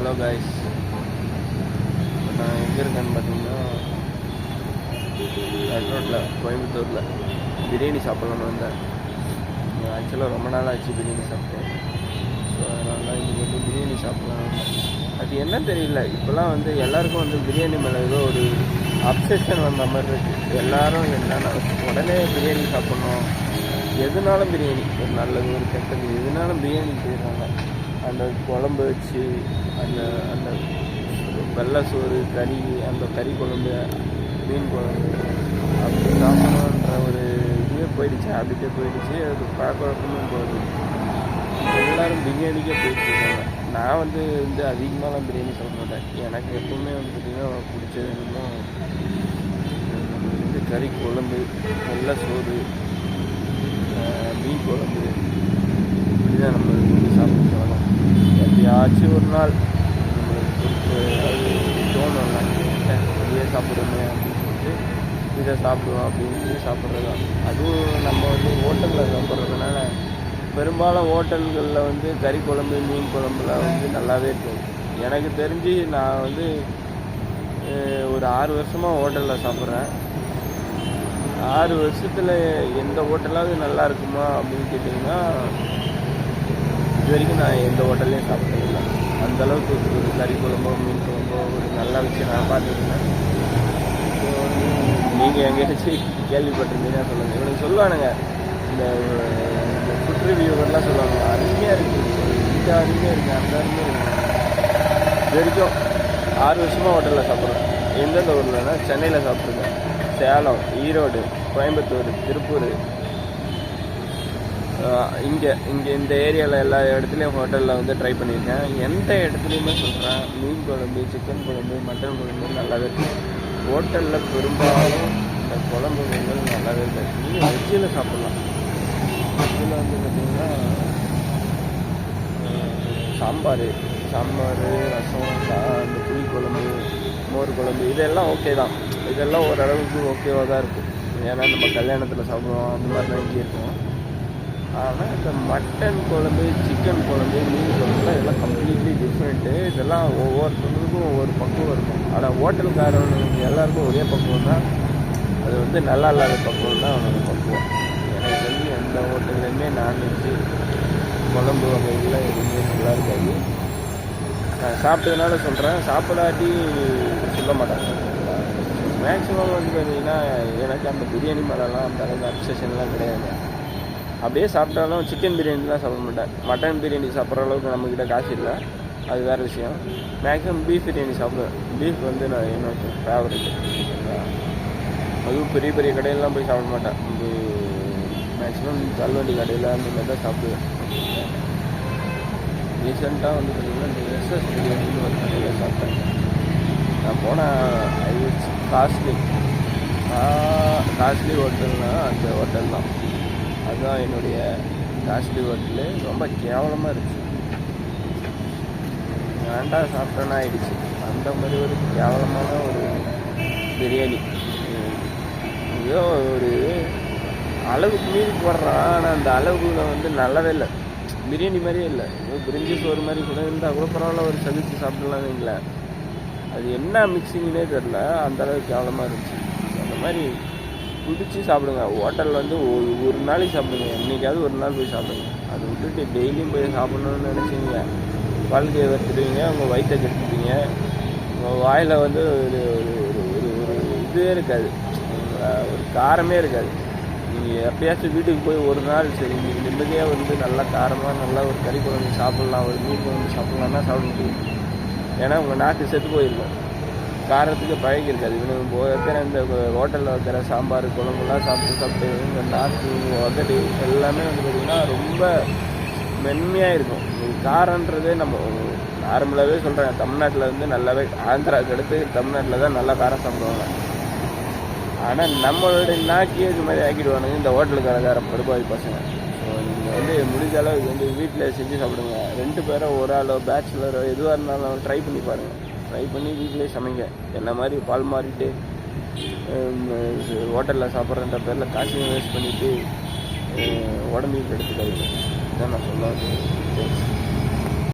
Hello guys நான் எங்கே இருக்கேன்னு பார்த்தீங்கன்னா ரோட்டில் கோயம்புத்தூரில் பிரியாணி சாப்பிட்லான்னு வந்தேன். ஆக்சுவலாக ரொம்ப நாள் ஆச்சு பிரியாணி சாப்பிட்டேன் ஸோ அதனால இங்கே இன்றைக்கி வந்து பிரியாணி சாப்பிட்லாம் அது என்ன தெரியல. இப்போலாம் வந்து எல்லாருக்கும் வந்து பிரியாணி மேலே ஏதோ ஒரு அப்செஷன் வந்த மாதிரி இருக்குது எல்லாரும் என்னென்னா உடனே பிரியாணி சாப்பிட்ணும். எதுனாலும் பிரியாணி. ஒரு நல்லது ஒரு கெட்டது எதுனாலும் பிரியாணி செய்கிறாங்க அந்த குழம்பு வச்சு அந்த அந்த வெள்ளை சோறு கறி அந்த கறி குழம்பு மீன் குழம்பு அப்படி சாப்பிடணுன்ற ஒரு இதுவே போயிடுச்சு அப்படியே போயிடுச்சு அது பழக்கழக்கமும் போகுது. எல்லாரும் பிரியாணிக்கே போயிட்டு இருக்காங்க நான் வந்து வந்து அதிகமாகலாம் பிரியாணி சொல்ல மாட்டேன். எனக்கு எப்பவுமே வந்து பார்த்திங்கன்னா பிடிச்சது என்னமோ இந்த கறி குழம்பு வெள்ளை சோறு மீன் குழம்பு. இப்படிதான் நம்ம ஆச்சு ஒரு நாள். நம்மளுக்கு தோணும் அது சாப்பிடுமே அப்படின்னு சொல்லிட்டு இதை சாப்பிடுவோம் அப்படின்னு சொல்லி சாப்பிட்றது. தான் அதுவும் நம்ம வந்து ஹோட்டலில் சாப்பிட்றதுனால பெரும்பாலும் ஹோட்டல்களில் வந்து கறி குழம்பு மீன் குழம்புலாம் வந்து நல்லாவே இருக்கும். எனக்கு தெரிஞ்சு நான் வந்து ஒரு ஆறு வருஷமாக ஹோட்டலில் சாப்பிட்றேன். ஆறு வருஷத்தில் எந்த ஹோட்டலாவது நல்லா இருக்குமா அப்படின்னு கேட்டிங்கன்னா இது வரைக்கும் நான் எந்த ஹோட்டல்லையும் சாப்பிட்டதில்லை. அந்த அளவுக்கு ஒரு கறி குழம்போ மீன் குழம்போ ஒரு நல்லா விஷயம் நான் பார்த்துருக்கேன் நீங்கள் எங்கேயாச்சும் கேள்விப்பட்டிருந்தீங்கன்னா சொல்லுங்கள் இவனுக்கு சொல்லுவானுங்க இந்த இந்த ஃபுட் ரிவ்யூவர்லாம் சொல்லுவாங்க அருமையாக இருக்குது இந்த அருமையாக இருக்குது அந்த அருமையாக இருக்குது இது வரைக்கும் ஆறு வருஷமாக ஹோட்டலில் சாப்பிட்றேன் எந்தெந்த ஊர்லன்னா சென்னையில் சாப்பிட்ருக்கேன். சேலம் ஈரோடு கோயம்புத்தூர் திருப்பூர் இங்கே இங்கே இந்த ஏரியாவில் எல்லா இடத்துலையும் ஹோட்டலில் வந்து ட்ரை பண்ணியிருக்கேன். எந்த இடத்துலையுமே சொல்கிறேன் மீன் குழம்பு சிக்கன் குழம்பு மட்டன் குழம்பு நல்லாவே இருக்கும் ஹோட்டலில் பெரும்பாலும் இந்த குழம்புகள் நல்லாவே இருக்காது நீங்கள் வெஜ்ஜில் சாப்பிட்லாம். வெஜ்ஜில் வந்து பார்த்திங்கன்னா சாம்பார் சாம்பார் ரசம் அந்த இந்த புளி குழம்பு மோர் குழம்பு இதெல்லாம் ஓகே தான். இதெல்லாம் ஓரளவுக்கு ஓகேவாக தான் இருக்கும். ஏன்னா நம்ம கல்யாணத்தில் சாப்பிடுவோம் அந்த மாதிரி தான் இங்கே இருக்கும். ஆனால் இந்த மட்டன் குழம்பு சிக்கன் குழம்பு மீன் குழம்புலாம் இதெல்லாம் கம்ப்ளீட்லி டிஃப்ரெண்ட்டு இதெல்லாம் ஒவ்வொருத்தவங்களுக்கும் ஒவ்வொரு பக்குவம் இருக்கும். ஆனால் ஹோட்டல்காரவனுக்கு எல்லாருக்கும் ஒரே பக்குவம் தான் அது வந்து நல்லா இல்லாத பக்குவம் தான் அவனோட பக்குவம். எனக்கு தெரிஞ்சு எந்த ஹோட்டல்லையுமே நான்வெஜ்ஜு குழம்பு வகைகள்லாம் எதுவுமே நல்லா இருக்காது. நான் சாப்பிட்டதுனால சொல்கிறேன் சாப்பிடாட்டி சொல்ல மாட்டாங்க. மேக்ஸிமம் வந்து பார்த்தீங்கன்னா எனக்கு அந்த பிரியாணி மேலெலாம் அந்த அளவுக்கு அப்சஷன்லாம் கிடையாது. அப்படியே சாப்பிட்டாலும் சிக்கன் பிரியாணி தான் சாப்பிட மாட்டேன். மட்டன் பிரியாணி சாப்பிட்ற அளவுக்கு நம்மக்கிட்ட காசு இல்லை. அது வேறு விஷயம். மேக்ஸிமம் பீஃப் பிரியாணி சாப்பிடுவேன். பீஃப் வந்து நான் என்னோட ஃபேவரட் அதுவும் பெரிய பெரிய கடையிலலாம் போய் சாப்பிட மாட்டேன். இது மேக்ஸிமம் தள்ளுவண்டி கடையில் அந்த மாதிரி தான் சாப்பிடுவேன். ரீசெண்டாக வந்து பார்த்திங்கன்னா இந்த எஸ்எஸ் பிரியாணின்னு ஒரு கடையில் சாப்பிட்டேன். நான் போனேன் ஐ காஸ்ட்லி காஸ்ட்லி ஹோட்டல்னால் அந்த ஹோட்டல் தான். இதுதான் என்னுடைய காஸ்ட்லி ஹோட்டலு. ரொம்ப கேவலமாக இருந்துச்சு. வேண்டாம் சாப்பிட்டேன்னா ஆயிடுச்சு. அந்த மாதிரி ஒரு கேவலமான ஒரு பிரியாணி. ஏதோ ஒரு அளவுக்கு மீறி போடுறான். ஆனால் அந்த அளவுல வந்து நல்லாவே இல்லை. பிரியாணி மாதிரியே இல்லை. ஏதோ பிரிஞ்சி சோறு மாதிரி கூட இருந்தால் கூட பரவாயில்ல ஒரு சலிச்சு சாப்பிடலாம் வைங்களேன். அது என்ன மிக்சிங்னே தெரில அந்தளவுக்கு கேவலமாக இருந்துச்சு. அந்த மாதிரி பிடிச்சி சாப்பிடுங்க. ஹோட்டலில் வந்து ஒரு ஒரு நாளைக்கு சாப்பிடுங்க. என்றைக்காவது ஒரு நாள் போய் சாப்பிடுங்க. அதை விட்டுட்டு டெய்லியும் போய் சாப்பிடணும்னு நினச்சிங்க. வாழ்க்கையை வெறுத்துடுவீங்க உங்கள் வயிற்றை கெடுத்துட்டீங்க. உங்கள் வாயில் வந்து ஒரு ஒரு ஒரு ஒரு ஒரு இருக்காது. ஒரு காரமே இருக்காது. நீங்கள் எப்பயாச்சும் வீட்டுக்கு போய் ஒரு நாள் சரி நீங்கள் நிம்மதியாக வந்து நல்லா காரமாக நல்லா ஒரு கறி குழம்பு சாப்பிட்லாம் ஒரு மீன் குழம்பு சாப்பிட்லான்னா சாப்பிட முடியும் ஏன்னா உங்கள் நாக்கு செத்து போயிருக்கும். காரத்துக்கு பழகி இருக்காது இவனுக்கு வைக்கிற இந்த ஹோட்டலில் வைக்கிற சாம்பார் குழம்புலாம் சாப்பிட்டு சாப்பிட்டு இந்த நாக்கு உதடு எல்லாமே வந்து பார்த்திங்கன்னா ரொம்ப மென்மையாக இருக்கும். காரன்றதே நம்ம நார்மலாகவே சொல்கிறாங்க தமிழ்நாட்டில் வந்து நல்லாவே ஆந்திராவுக்கு அடுத்து தமிழ்நாட்டில் தான் நல்லா காரம் சாப்பிடுவாங்க. ஆனால் நம்மளுடைய நாக்கி இது மாதிரி ஆக்கிடுவானுங்க இந்த ஹோட்டலுக்காரக்கார படுபாவி பசங்க. ஸோ நீங்கள் வந்து முடிஞ்ச அளவுக்கு வந்து வீட்டில் செஞ்சு சாப்பிடுங்க. ரெண்டு பேரோ ஒரு ஆளோ பேச்சுலரோ எதுவாக இருந்தாலும் ட்ரை பண்ணி பாருங்கள் ட்ரை பண்ணி வீட்டிலே சமைங்க. என்ன மாதிரி பால் மாறிட்டு ஹோட்டலில் சாப்பிட்றன்ற பேரில் காசையும் வேஸ்ட் பண்ணிவிட்டு உடம்பையும் கெடுத்துக்காதீங்க. இதான் நான் சொல்ல